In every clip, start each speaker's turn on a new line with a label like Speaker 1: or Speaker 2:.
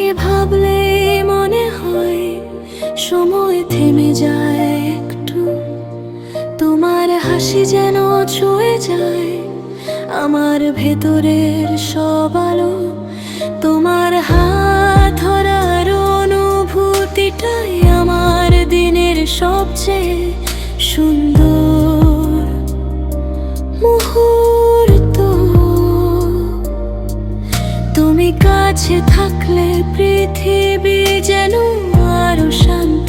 Speaker 1: ভাবলে মনে হয় সময় থেমে যায় একটু। তোমার হাসি যেন ছুঁয়ে যায় আমার ভেতরের সব আলো। তোমার হাত ধরার অনুভূতিটাই আমার দিনের সবচেয়ে সুন্দর। কাছে থাকলে পৃথিবী যেন আরও শান্ত,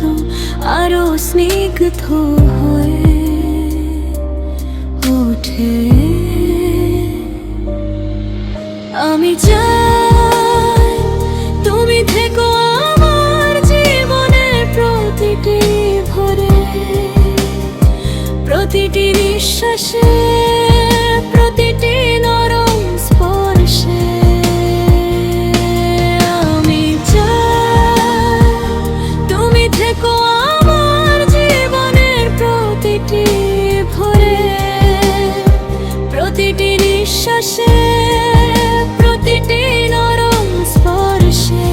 Speaker 1: আরও স্নিগ্ধ হয়ে ওঠে। আমি চাই তুমি থেকো আমার জীবনের প্রতিটি ভরে, প্রতিটি নিঃশ্বাসে নিঃশ্বাসে প্রতিটি নরম স্পর্শে।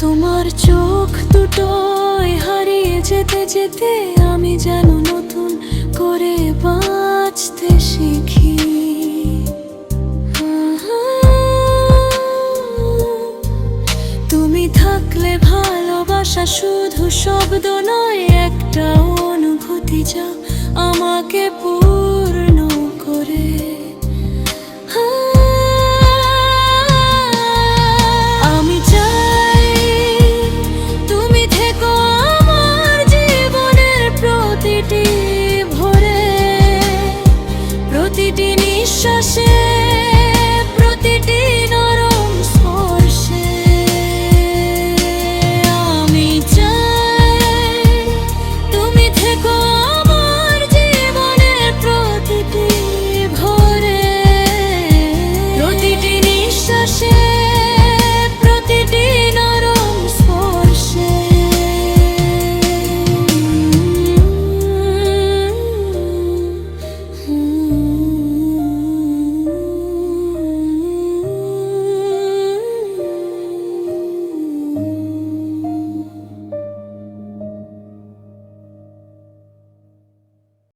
Speaker 1: তোমার চোখ দুটোই হারিয়ে যেতে যেতে আমি যেন নতুন কথা শুধু শব্দ নয়, একটা অনুভূতি যা আমাকে পূর্ণ করে। আমি চাই তুমি থেকো প্রতিটি প্রতিটি নিঃশ্বাসে